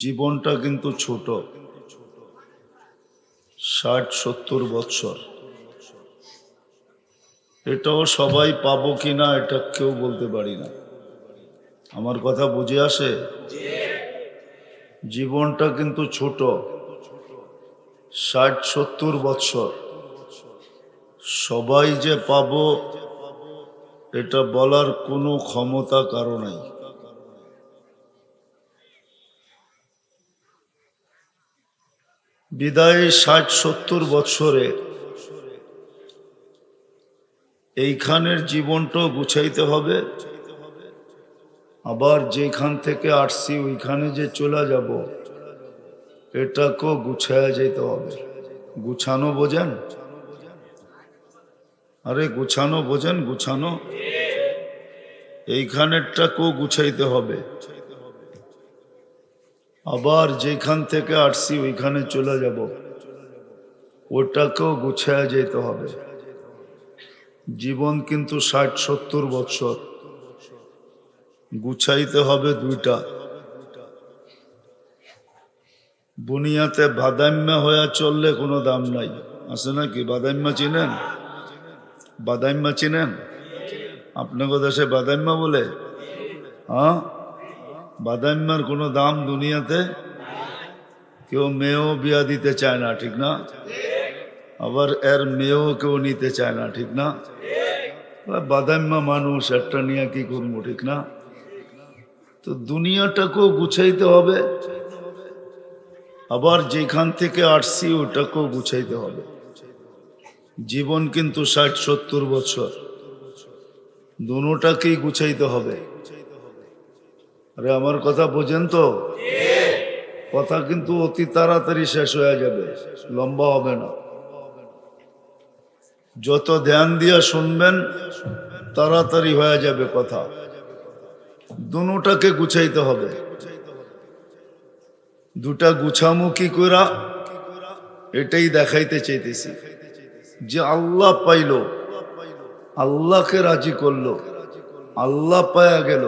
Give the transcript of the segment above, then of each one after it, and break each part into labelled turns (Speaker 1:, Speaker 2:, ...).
Speaker 1: জীবনটা কিন্তু ছোট। ষাট, সত্তর বৎসর এটাও সবাই পাবো কিনা এটা কেউ বলতে পারি না। আমার কথা বুঝে আসে? জীবনটা কিন্তু ছোট। ষাট, সত্তর বৎসর সবাই যে পাবো, এটা বলার কোনো ক্ষমতা কারও নাই। বিদায় ষাট সত্তর বৎসরে এইখানের জীবনটাও গুছাইতে হবে। আবার যেখান থেকে আসছি ওইখানে যে চলে যাব, এটাকেও গুছায়া যেতে হবে। গুছানো বোঝেন? আরে গুছানো বোঝেন? গুছানো? এইখানেরটাকেও গুছাইতে হবে। আবার যেখান থেকে আসছি, ওইখানে চলে যাব। ওটাকেও গুছায়া যেতে হবে। জীবন কিন্তু ষাট, সত্তর বছর। গুছাইতে হবে দুইটা। বুনিয়াতে বাদাম্যা হয়ে চললে কোনো দাম নাই। আছে নাকি? বাদাম্যা চিনেন? বাদাম্যা চিনেন? আপনাকে দেশে বাদাম্যা বলে? হ্যাঁ? বাদাম্যার কোনো দাম দুনিয়াতে কেউ মেয়েও বিয়া দিতে চায় না, ঠিক না? আবার এর মেয়েও কেউ নিতে চায় না, ঠিক না? বাদাম্মা মানুষ একটা নিয়ে কি করব, ঠিক না? তো দুনিয়াটাকেও গুছাইতে হবে। আবার যেখান থেকে আসছি, ওটাকেও গুছাইতে হবে। জীবন কিন্তু ষাট সত্তর বছর। দুটাকেই গুছাইতে হবে। আরে আমার কথা বোঝেন তো? কথা কিন্তু অতি তাড়াতাড়ি শেষ হয়ে যাবে, লম্বা হবে না। যত ধ্যান দিয়া শুনবেন, তাড়াতাড়ি হয়ে যাবে কথা। দুটাকে গুছাইতে হবে। দুটা গুছামুখী করা এটাই দেখাইতে চাইতেছি। যে আল্লাহ পাইল, আল্লাহকে রাজি করল, আল্লাহ পায়া গেল।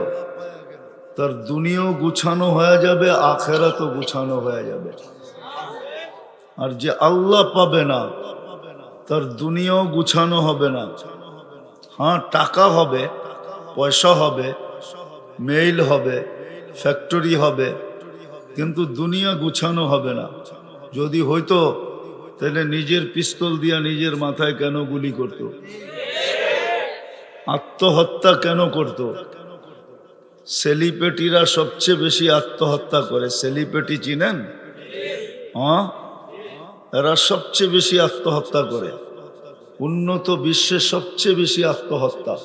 Speaker 1: তার দুনিয়াও গুছানো হয়ে যাবে, আখেরাতও গুছানো হয়ে যাবে। আর যে আল্লাহ পাবে না, তার দুনিয়াও গুছানো হবে না। হ্যাঁ টাকা হবে, পয়সা হবে মেইল হবে ফ্যাক্টরি হবে, কিন্তু দুনিয়া গুছানো হবে না। যদি হইতো, তাহলে নিজের পিস্তল দিয়া নিজের মাথায় কেন গুলি করত? আত্মহত্যা কেন করতো? সেলিপেটিরা সবচেয়ে বেশি আত্মহত্যা করে। সেলিপেটি চিনেন? হ্যাঁ? এরা সবচেয়ে বেশি আত্মহত্যা করে। উন্নত বিশ্বে সবচেয়ে বেশি আত্মহত্যা।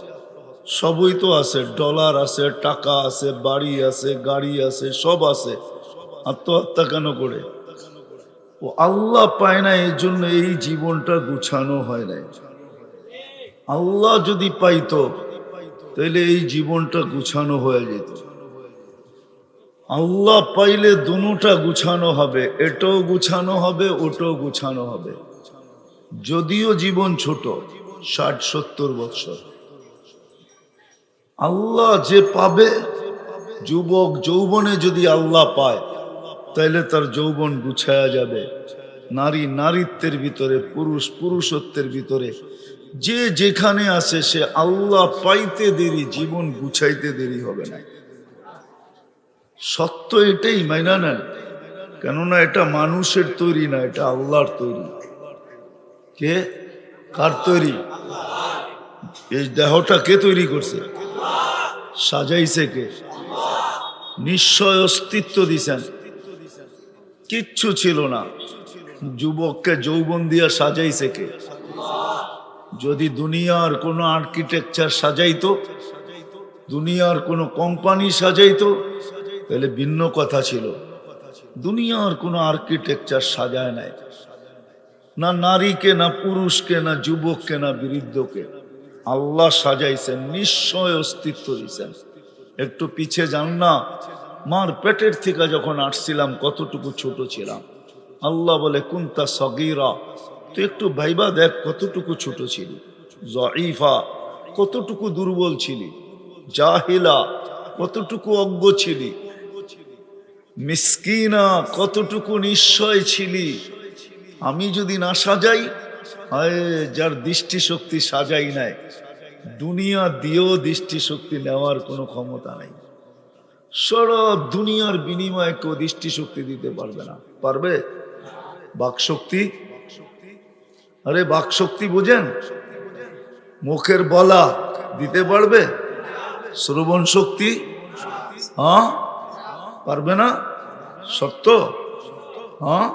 Speaker 1: সবই তো আছে। ডলার আছে, টাকা আছে, বাড়ি আছে, গাড়ি আছে, সব আছে। আত্মহত্যা কেন করে? ও আল্লাহ পায় না, এই জন্য এই জীবনটা গুছানো হয় নাই। আল্লাহ যদি পাইতো তাহলে এই জীবনটা গুছানো হয়ে যেত। আল্লাহ পাইলে দুটা গুছানো হবে, এটাও গুছানো হবে, ওটাও গুছানো হবে। যদিও জীবন ছোট, ষাট, সত্তর বছর। আল্লাহ যে পাবে, যুবক যৌবনে যদি আল্লাহ পায় তাইলে তার যৌবন গুছায়া যাবে। নারী নারীত্বের ভিতরে, পুরুষ পুরুষত্বের ভিতরে যে যেখানে আছে সে আল্লাহ পাইতে দেরি, জীবন গুছাইতে দেরি হবে না। সত্য এটাই, মাইনা নেন। কেননা এটা মানুষের তৈরি না, এটা আল্লাহর তৈরি। কে? কার তৈরি? এই দেহটা কে তৈরি করছে? সাজাইছে কে? নিশ্চয় অস্তিত্ব দিছেন। কিচ্ছু ছিল না। যুবককে যৌবন দিয়া সাজাইছে কে? যদি দুনিয়ার কোনো আর্কিটেকচার সাজাইতো, দুনিয়ার কোনো কোম্পানি সাজাইতো, তাহলে ভিন্ন কথা ছিল। দুনিয়ার কোনো আর্কিটেকচার সাজায় নাই। না নারীকে, না পুরুষকে, না যুবককে, না বৃদ্ধকে। আল্লাহ সাজাইছেন, নিশ্চয় অস্তিত্ব দিছেন একটু পিছে যান না। মার পেটের থেকে যখন আসছিলাম, কতটুকু ছোট ছিলাম। আল্লাহ বলে, কুন্তা সগিরা। তুই একটু ভাইবা দেখ কতটুকু ছোট ছিলি। জঈফা কতটুকু দুর্বল ছিলি। জাহিলা কতটুকু অজ্ঞ ছিলি। মিসকিনা কতটুকু নিশ্চয় ছিলি। আমি যদি না সাজাই যার দৃষ্টিশক্তি সাজাই নাই, দুনিয়া দিয়েও দৃষ্টিশক্তি নেওয়ার কোনো ক্ষমতা নাই। সারা দুনিয়ার বিনিময়ে কেউ দৃষ্টিশক্তি দিতে পারবে না। পারবে? বাকশক্তি আরে বাকশক্তি বোঝেন? মুখের বলা দিতে পারবে? শ্রবণ শক্তি? হ্যাঁ? পারবে না? সত্য? হ্যাঁ?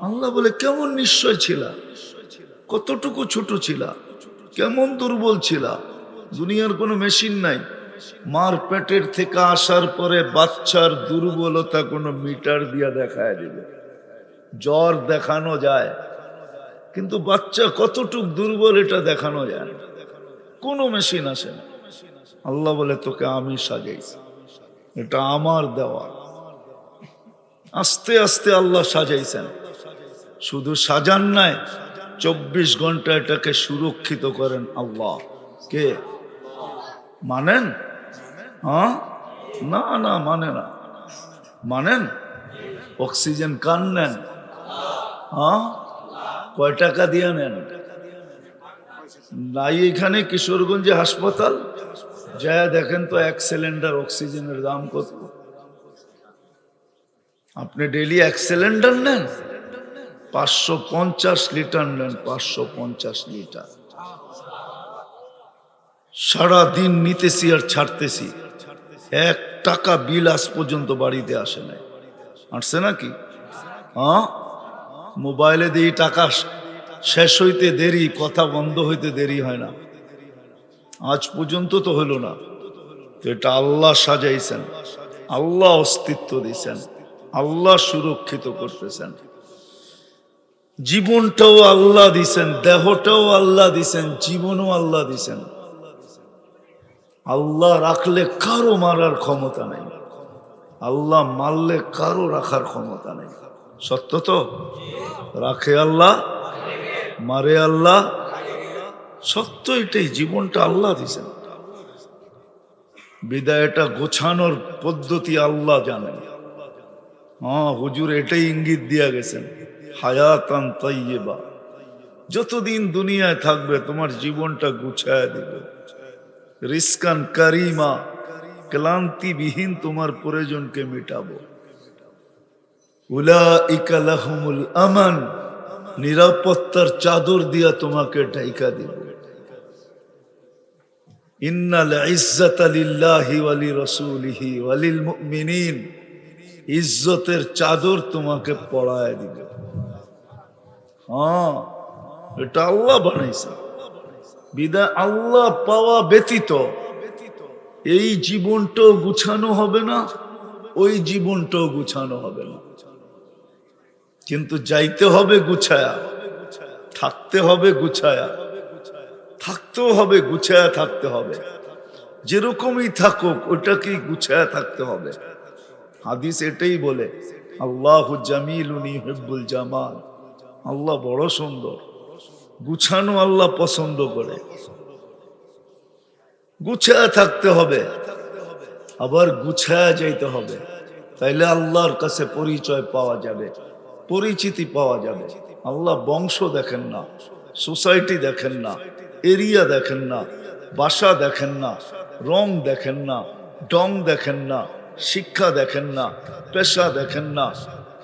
Speaker 1: আল্লাহ বলে, কেমন নিশ্চয় ছিল? কতটুকু ছোট ছিল? কেমন দুর্বল ছিল? দুনিয়ার কোনো মেশিন নাই। মার পেটের থেকে আসার পরে বাচ্চার দুর্বলতা কোনো মিটার দিয়া দেখায় দিবে। জ্বর দেখানো যায়। কিন্তু বাচ্চা কতটুক দুর্বল এটা দেখানো যায় কোনো মেশিন আসে না। আল্লাহ বলে, তোকে আমি সাজাইছি। এটা আমার দেওয়া। আস্তে আস্তে আল্লাহ সাজাইছেন। শুধু সাজান নাই, চব্বিশ ঘণ্টা এটাকে সুরক্ষিত করেন আল্লাহ। কে? মানেন? হ্যাঁ? না না মানে না। মানেন? অক্সিজেন কান নেন? হ্যাঁ? কয় টাকা দিয়ে নেন? নাই এখানে কিশোরগঞ্জে হাসপাতাল। যা দেখেন তো এক সিলিন্ডার অক্সিজেনের দাম কত। আপনি ডেলি এক সিলিন্ডার নেন? পাঁচশো পঞ্চাশ লিটার নেন, পাঁচশো পঞ্চাশ লিটার। সারা দিন নিতেছি আর ছাড়তেছি। এক টাকা বিল আজ পর্যন্ত বাড়িতে আসে নাই। আসছে নাকি? হ্যাঁ? মোবাইলে দিয়ে টাকা শেষ হইতে দেরি, কথা বন্ধ হইতে দেরি হয় না। আজ পর্যন্ত তো হলো না। তো এটা আল্লাহ সাজাইছেন, আল্লাহ অস্তিত্ব দিছেন আল্লাহ সুরক্ষিত করতেছেন। জীবনটাও আল্লাহ দিছেন দেহটাও আল্লাহ দিছেন জীবনও আল্লাহ দিছেন আল্লাহ রাখলে কারও মারার ক্ষমতা নেই। আল্লাহ মারলে কারও রাখার ক্ষমতা নেই। সত্য তো? রাখে আল্লাহ, মারে আল্লাহ। সত্য এটাই, জীবনটা আল্লাহ দিছেন বিদায়টা গোছানোর পদ্ধতি আল্লাহ জানেন। হ্যাঁ হুজুর এটাই ইঙ্গিত দিয়া গেছেন। হায়াতান তাইয়েবা যতদিন দুনিয়ায় থাকবে, তোমার জীবনটা গুছায় দিবে। রিস্কান কারিমা, ক্লান্তিবিহীন তোমার প্রয়োজনকে মেটাবো। আমান, নিরাপত্তার চাদর দিয়া তোমাকে ঢাইকা দিব। ইন্নাল ওয়ালি ওয়ালিল মুমিনিন, ইজ্জতের চাদর তোমাকে পড়ায় দিবে। হ্যাঁ এটা আল্লাহ বানাইছে। বিদা আল্লাহ পাওয়া ব্যতীত এই জীবনটাও গুছানো হবে না, ওই জীবনটাও গুছানো হবে না। কিন্তু যাইতে হবে গুছায়া, থাকতে হবে গুছায়া, থাকতেও হবে, গুছায়া থাকতে হবে। যেরকমই থাকুক, ওটাকেই গুছায়া থাকতে হবে। হাদিস এটাই বলে, আল্লাহ জামিল উনি হেব্বুল জামাল। আল্লাহ বড় সুন্দর। গুছানো আল্লাহ পছন্দ করে। গুছায়া থাকতে হবে। আবার গুছায়া যাইতে হবে। তাইলে আল্লাহর কাছে পরিচয় পাওয়া যাবে। পরিচিতি পাওয়া যাবে। আল্লাহ বংশ দেখেন না, সোসাইটি দেখেন না, এরিয়া দেখেন না বাসা দেখেন না, রং দেখেন না ডং দেখেন না, শিক্ষা দেখেন না, পেশা দেখেন না,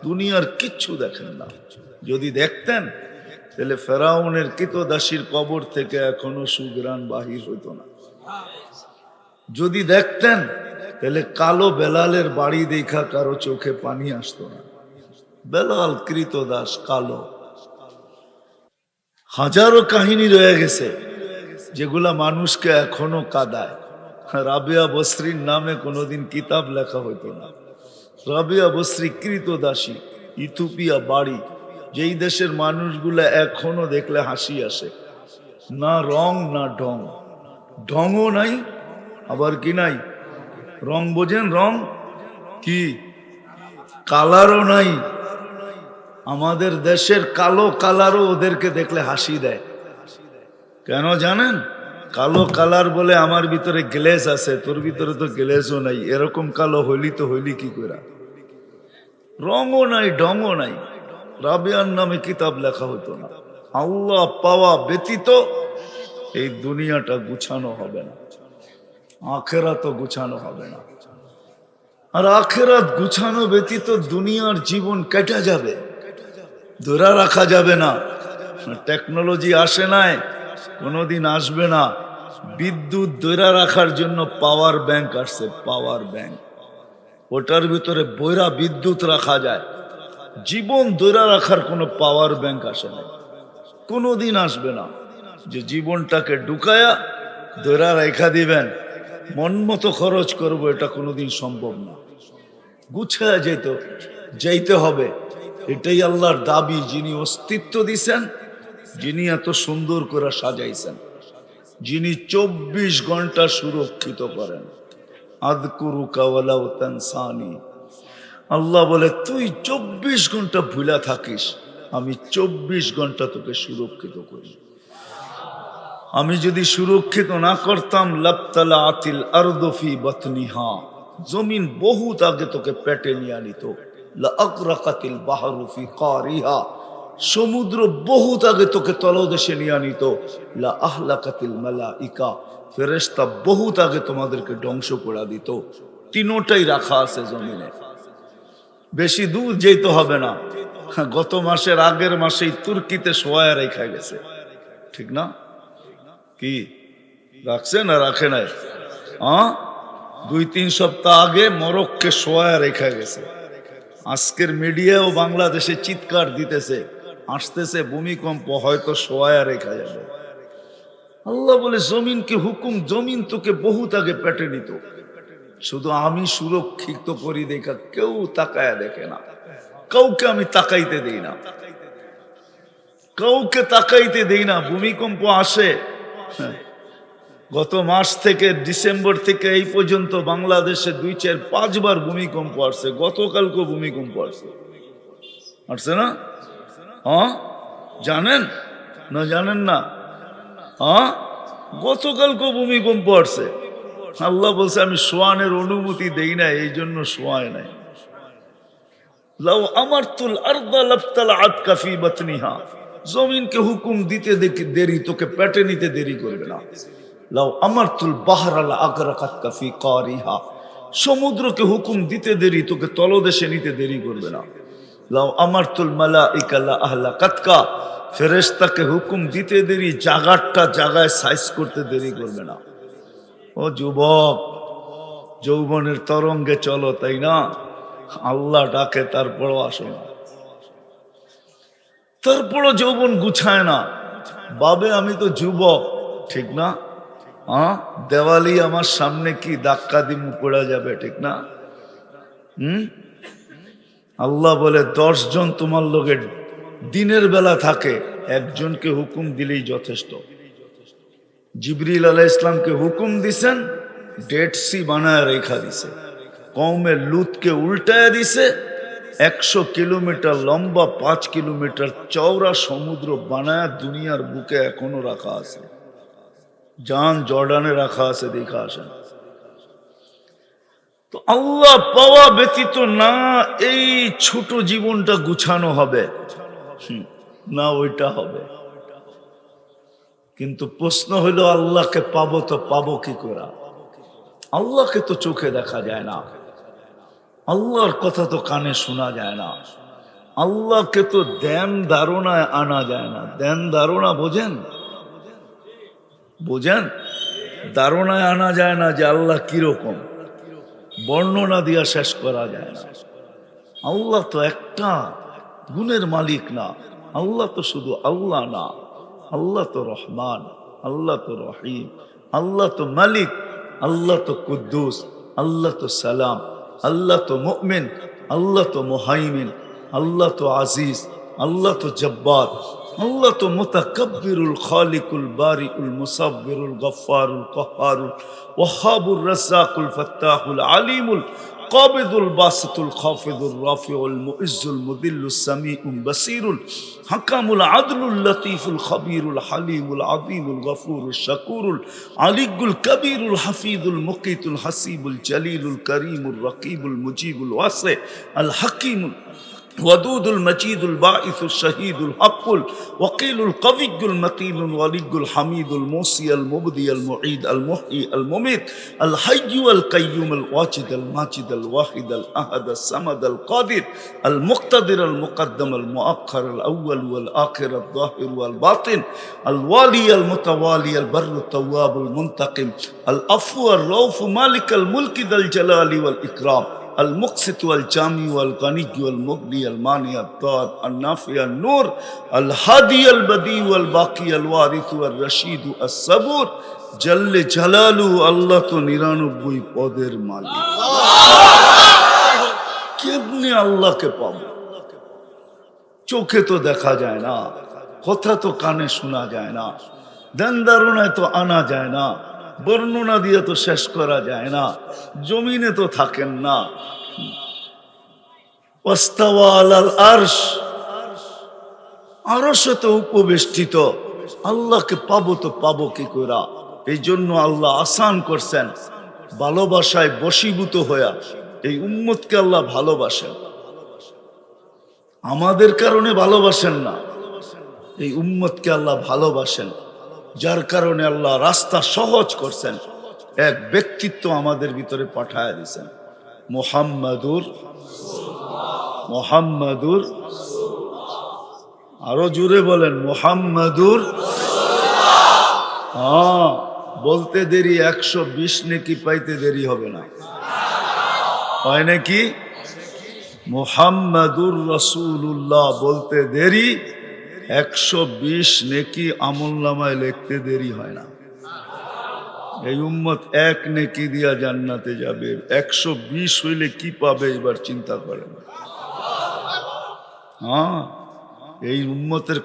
Speaker 1: দুনিয়ার কিচ্ছু দেখেন না। যদি দেখতেন, তাহলে ফেরাউনের কিতদাসীর কবর থেকে এখনও সুগ্রাণ বাহির হইতো না। যদি দেখতেন, তাহলে কালো বেলালের বাড়ি দেখা কারও চোখে পানি আসতো না। বেলাল কৃতদাস কালো। হাজারো কাহিনী রয়ে গেছে, যেগুলা মানুষকে এখনও কাদায়। রাবিয়া বস্রির নামে কোনোদিন কিতাব লেখা হইতো না। রাবিয়া বস্রি কৃতদাসী ইথুপিয়া বাড়ি, যেই দেশের মানুষগুলা এখনও দেখলে হাসি আসে। না রং, না ঢং। ঢংও নাই, আবার কি নাই? রং বোঝেন রং? কি? কালারও নাই। আমাদের দেশের কালো কালারও ওদেরকে দেখলে হাসি দেয়। কেন জানেন? কালো কালার বলে আমার ভিতরে গ্লেজ আছে, তোর ভিতরে তো গ্লেজও নাই। এরকম কালো হইলি তো হইলি কি করে রঙও নাই ডঙও নাই। রাবিয়ার নামে কিতাব লেখা হতো না। আল্লাহ পাওয়া ব্যতীত এই দুনিয়াটা গুছানো হবে না। আখেরা তো গুছানো হবে না। আর আখেরাত গুছানো ব্যতীত দুনিয়ার জীবন কেটে যাবে। ধরা রাখা যাবে না। টেকনোলজি আসে নাই, কোনোদিন আসবে না। বিদ্যুৎ ধরা রাখার জন্য পাওয়ার ব্যাংক আসছে, পাওয়ার ব্যাংক। ওটার ভিতরে বৈরা বিদ্যুৎ রাখা যায়। জীবন ধরে রাখার কোনো পাওয়ার ব্যাংক আসে না কোনোদিন আসবে না। যে জীবনটাকে ঢুকায়া ধরে রেখা দিবেন, মন মতো খরচ করব, এটা কোনোদিন সম্ভব না। গুছায়া যেত যাইতে হবে। এটাই আল্লাহর দাবি, যিনি অস্তিত্ব দিছেন, যিনি এত সুন্দর করে সাজাইছেন। যিনি চব্বিশ ঘণ্টা সুরক্ষিত করেন। তানসানি। আল্লাহ বলে, তুই চব্বিশ ঘণ্টা ভুলা থাকিস, আমি চব্বিশ ঘণ্টা তোকে সুরক্ষিত করি। আমি যদি সুরক্ষিত না করতাম লাপতালা আতিল আরদফি বতনিহা। জমিন বহুত আগে তোকে পেটে নিয়ে আনিত। লাকরাকাতিল বাহারুফি কারিহা। সমুদ্র বহুত আগে তোকে তলদেশে নিয়ে আনিত। লা আহলাকাতিল মালাইকা। ফেরেশতা বহুত আগে তোমাদেরকে ধ্বংস করে দিত। তিনোটাই রাখা আছে জমিনে। বেশি দূর যেতে হবে না। গত মাসের আগের মাসেই তুর্কিতে সোয়া রেখা গেছে। ঠিক না? কি? রাখছে না রাখে নাই? দুই তিন সপ্তাহ আগে মরক্কে সোয়া রেখা গেছে। আজকের মিডিয়াও বাংলাদেশে চিৎকার দিতেছে, আসতেছে ভূমিকম্প, হয়তো সোয়া রেখা যাবে। আল্লাহ বলে, জমিনকে হুকুম, জমিন তোকে বহুত আগে পেটে নিত। শুধু আমি সুরক্ষিত করি দেখা, কেউ তাকায় দেখে না। কাউকে আমি তাকাইতে দেই না। কাউকে তাকাইতে দেই না, ভূমিকম্প আসে। হ্যাঁ। গত মাস থেকে ডিসেম্বর থেকে এই পর্যন্ত বাংলাদেশে দুই চার পাঁচবার ভূমিকম্প আসছে। গতকালকেও ভূমিকম্প আসছে। আসছে না? হ্যাঁ? জানেন? না জানেন না? হ্যাঁ? গতকালকেও ভূমিকম্প আসছে। আল্লাহ বলছে, আমি সোয়ানের অনুমতি দেই না এই জন্য সোয়ায় নাই। লাউ আমার তুল আর্দা লাফতাল কাফি বাতনিহা। জমিনকে হুকুম দিতে দেরি, তোকে পেটে নিতে দেরি করবে না। লাউ আমার তুল বাহারাল আগ্রাকাত কাফি কারিহা। সমুদ্রকে হুকুম দিতে দেরি, তোকে তলদেশে নিতে দেরি করবে না। লাউ আমার তুল মালা ইকাল্লা আহলা কাতকা ফেরেস্তাকে হুকুম দিতে দেরি, জাগারটা জাগায় সাইজ করতে দেরি করবে না। ও যুবক, যৌবনের তরঙ্গে চলো, তাই না? আল্লাহ ডাকে, তারপরও আসো না। তারপরও যৌবন গুছায় না। বাবে আমি তো যুবক, ঠিক না? হ্যাঁ? দেওয়ালি আমার সামনে কি ধাক্কা দিমু, পড়া যাবে, ঠিক না? হুম? আল্লাহ বলে জন তোমার লোকের দিনের বেলা থাকে, একজনকে হুকুম দিলেই যথেষ্ট। জিবরিল আলাহ ইসলামকে হুকুম দিছেন ডেড সি বানায় রেখা দিছে। কৌমের লুতকে উল্টায় দিছে, একশো কিলোমিটার লম্বা, পাঁচ কিলোমিটার চওড়া সমুদ্র বানায় দুনিয়ার বুকে এখনও রাখা আছে। জান জর্ডানে রাখা আছে, দেখা আসেন। তো আল্লাহ পাওয়া ব্যতীত না এই ছোট জীবনটা গুছানো হবে। না ওইটা হবে। কিন্তু প্রশ্ন হলো, আল্লাহকে পাবো তো পাবো কি করে? আল্লাহকে তো চোখে দেখা যায় না। আল্লাহর কথা তো কানে শোনা যায় না। আল্লাহকে তো দেন ধারণায় আনা যায় না। দেন ধারণা বোঝেন? বোঝেন ধারণায় আনা যায় না যে আল্লাহ কীরকম বর্ণনা দিয়া শেষ করা যায় না আল্লাহ তো একটা গুণের মালিক না আল্লাহ তো শুধু আল্লাহ না আল্লাহ তো রহমান আল্লাহ তো রহিম আল্লাহ তো মালিক আল্লাহ তো কুদ্দুস আল্লাহ তো সালাম আল্লাহ তো মুমিন আল্লাহ তো মোহাইমিন আল্লাহ তো আজিজ আল্লাহ তো জব্বার الله تو متکبر الخالق البارئ المصبر الغفار القهار الوهاب الرزاق الفتاح العلیم القابض الباسط الخافض الرافع المعز المذل السميع البصير الحكم العدل اللطيف الخبير الحليم العظيم الغفور الشكور العلي الكبير الحفيظ المقيت الحسيب الجليل الكريم الرقيب المجيب الواسع الحكيم ودود المجيد الباعث الشهيد الحق الوقيل القوي المتين الولي الحميد الموصي المبدي المعيد المحيي المميت الحي والقيوم الواجد الماجد الواحد الأحد الصمد القادر المقتدر المقدم المؤخر الأول والآخر الظاهر والباطن الوالي المتوالي البر التواب المنتقم العفو الرؤوف مالك الملك ذا الجلال والإكرام المقسط والجامع والغني والمغني المانع الضار النافع النور الهادي البديع والباقي الوارث والرشيد الصبور জল্লে জালালু আল্লাহ তো নিরানব্বই পদের মালিক কেমনি আল্লাহকে পাবো চোখে তো দেখা যায় না কথা তো কানে শোনা যায় না দেন ধারণায় তো আনা যায় না বর্ণনা দিয়ে তো শেষ করা যায় না। জমিনে তো থাকেন না। আরশে। তো উপবেষ্টিত। আল্লাহকে পাবো তো পাবো কি করা এই জন্য আল্লাহ আসান করছেন। ভালোবাসায় বশীভূত হইয়া এই উম্মতকে আল্লাহ ভালোবাসেন। আমাদের কারণে ভালোবাসেন না। এই উম্মতকে আল্লাহ ভালোবাসেন। যার কারণে আল্লাহ রাস্তা সহজ করছেন। এক ব্যক্তিত্ব আমাদের ভিতরে পাঠায় দিয়েছেন। মোহাম্মদুর মোহাম্মদুর আরও জুড়ে বলেন, মোহাম্মদুর হ্যাঁ বলতে দেরি, একশো বিশ নেকি পাইতে দেরি হবে না। হয় নাকি? মোহাম্মদুর রসুল্লাহ বলতে দেরি একশো বিশ নেকি আমল নামায় লিখতে দেরি হয় না। এই উম্মত এক নেকি দিয়া জান্নাতে যাবে। একশো বিশ হইলে কি পাবে এবার চিন্তা করেন। হ্যাঁ এই উম্মতের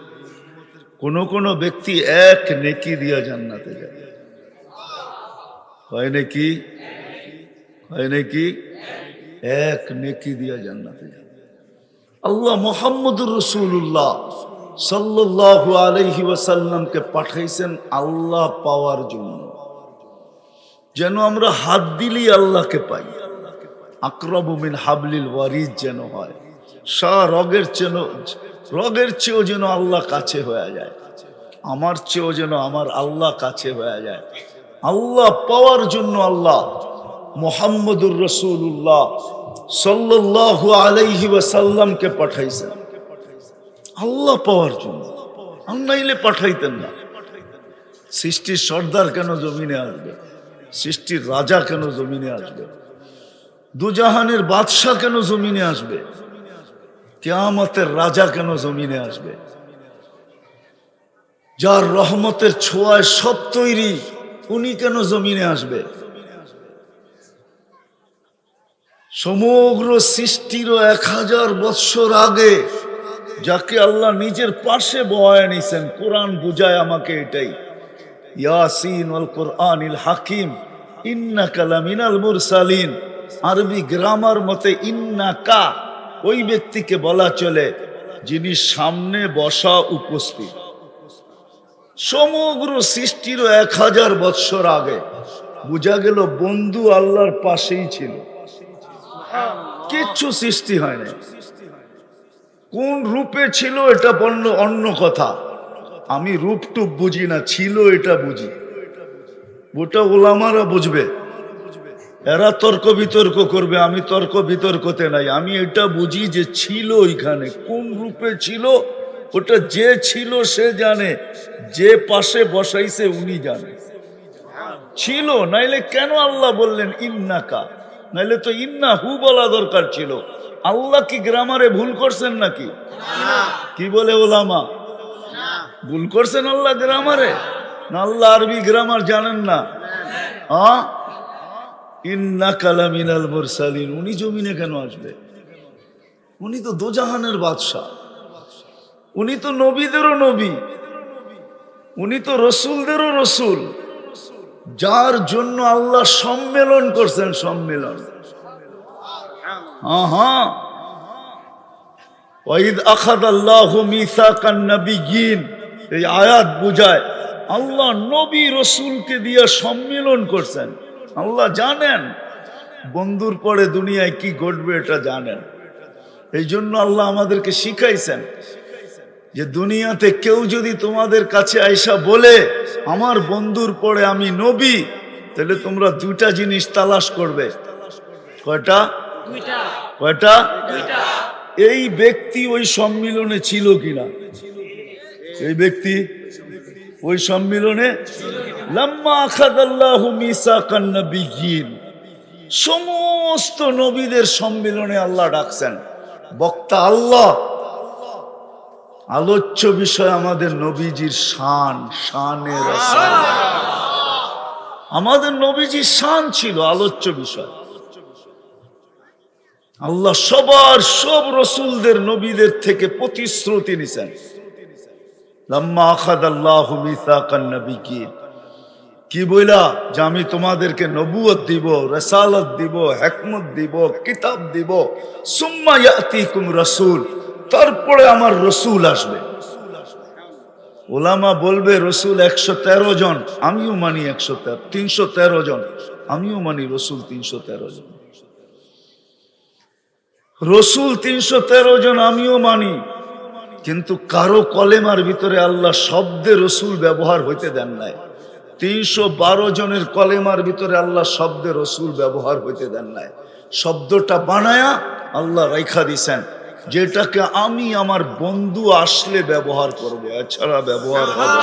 Speaker 1: কোন কোন ব্যক্তি এক নেকি দিয়া জান্নাতে যাবে। হয় নাকি? হয় নাকি? এক নেকি দিয়া জান্নাতে যাবে। আল্লাহ মোহাম্মদুর রসুল্লাহ সাল্লাহ আলহি ওয়াসাল্লামকে পাঠাইছেন আল্লাহ পাওয়ার জন্য। যেন আমরা হাত দিলেই আল্লাহকে পাই। আক্রমিন হাবলিল ওয়ারিজ যেন হয়। সা রগের চেন রগের চেয়েও যেন আল্লাহ কাছে হয়ে যায়। আমার চেয়েও যেন আমার আল্লাহ কাছে হয়ে যায়। আল্লাহ পাওয়ার জন্য আল্লাহ মোহাম্মদুর রসুল্লাহ সাল্লাল্লাহু আলাইহি ওয়াসাল্লামকে পাঠাইছেন। আল্লাহ পাওয়ার জন্য। নাইলে পাঠাইতেন না। সৃষ্টির সর্দার কেন জমিনে আসবে? সৃষ্টির রাজা কেন জমিনে আসবে? দুজাহানের বাদশাহ কেন জমিনে আসবে? কেয়ামতের রাজা কেন জমিনে আসবে? যার রহমতের ছোঁয়ায় সব তৈরি, উনি কেন জমিনে আসবে? সমগ্র সৃষ্টিরও এক হাজার বৎসর আগে যাকে আল্লাহ নিজের পাশে বয় নিছেন, কোরআন বুঝায় আমাকে এটাই। ইয়াসিন ওয়াল কোরআনিল হাকিম ইন্না কালামিনাল মুরসালিন। আরবি গ্রামার মতে ইন্না কা ওই ব্যক্তিকে বলা চলে যিনি সামনে বসা উপস্থিত। সমগ্র সৃষ্টির এক হাজার বৎসর আগে বোঝা গেল বন্ধু আল্লাহর পাশেই ছিল। কিচ্ছু সৃষ্টি হয় না কোন রূপে ছিল এটা বন্য অন্য কথা। আমি রূপটুপ বুঝি না, ছিল এটা বুঝি। ওটা ওলামারা বুঝবে। এরা তর্ক বিতর্ক করবে, আমি তর্ক বিতর্কতে নাই। আমি এটা বুঝি যে ছিল ওইখানে। কোন রূপে ছিল, ওটা যে ছিল সে জানে। যে পাশে বসাইছে উনি জানে। ছিল, নাইলে কেন আল্লাহ বললেন ইন্নাকা? নাইলে তো ইন্না হু বলা দরকার ছিল। আল্লাহ কি গ্রামারে ভুল করছেন নাকি? কি বলে ওলামা? ভুল করছেন আল্লাহ গ্রামারে? না আল্লাহ আরবি গ্রামার জানেন না। হ্যাঁ ইন্না কালামিনাল মুরসালিন। উনি জমিনে কেন আসবে? উনি তো দোজাহানের বাদশাহ। উনি তো নবীদেরও নবী। উনি তো রসুলদেরও রসুল। যার জন্য আল্লাহ সম্মেলন করছেন সম্মেলন। ওয়াইদ আখাদ আল্লাহ মিসাকান নবিয়িন এই আয়াত বুঝায়, আল্লাহ নবী রসুলকে দিয়ে সম্মিলন করছেন। আল্লাহ জানেন বন্ধুর পরে দুনিয়ায় কি ঘটবে এটা জানেন। এই জন্য আল্লাহ আমাদেরকে শিখাইছেন যে দুনিয়াতে কেউ যদি তোমাদের কাছে আইসা বলে, আমার বন্ধুর পরে আমি নবী তাহলে তোমরা দুইটা জিনিস তালাশ করবে। কয়টা? কয়টা? এই ব্যক্তি ওই সম্মিলনে ছিল কিনা? এই ব্যক্তি ওই সম্মিলনে? সমস্ত নবীদের সম্মিলনে আল্লাহ ডাকছেন। বক্তা আল্লাহ। আলোচ্য বিষয় আমাদের নবীজির শান শানের আমাদের নবীজির শান ছিল আলোচ্য বিষয়। আল্লাহ সবার সব রসুলদের নবীদের থেকে প্রতিশ্রুতি নিছেন। লাম্মা আখাদাল্লাহ মিসাকান নবিয়িন কি বইলা যে আমি তোমাদেরকে নবুয়ত দিব, রসালত দিব, হেকমত দিব, কিতাব দিব। সুম্মা ইয়াতিকুম রাসূল, তারপরে আমার রসুল আসবে। ওলামা বলবে, রসুল একশো তেরো জন, আমিও মানি একশো তেরো, তিনশো তেরো জন। আমিও মানি রসুল তিনশো তেরো জন। রসুল তিনশো তেরো জন আমিও মানি। কিন্তু কারও কলেমার ভিতরে আল্লাহ শব্দে রসুল ব্যবহার হইতে দেন নাই। তিনশো বারো জনের কলেমার ভিতরে আল্লাহ শব্দে রসুল ব্যবহার হইতে দেন নাই। শব্দটা বানায়া আল্লাহ রেখা দিছেন, যেটাকে আমি আমার বন্ধু আসলে ব্যবহার করব, এছাড়া ব্যবহার হবে।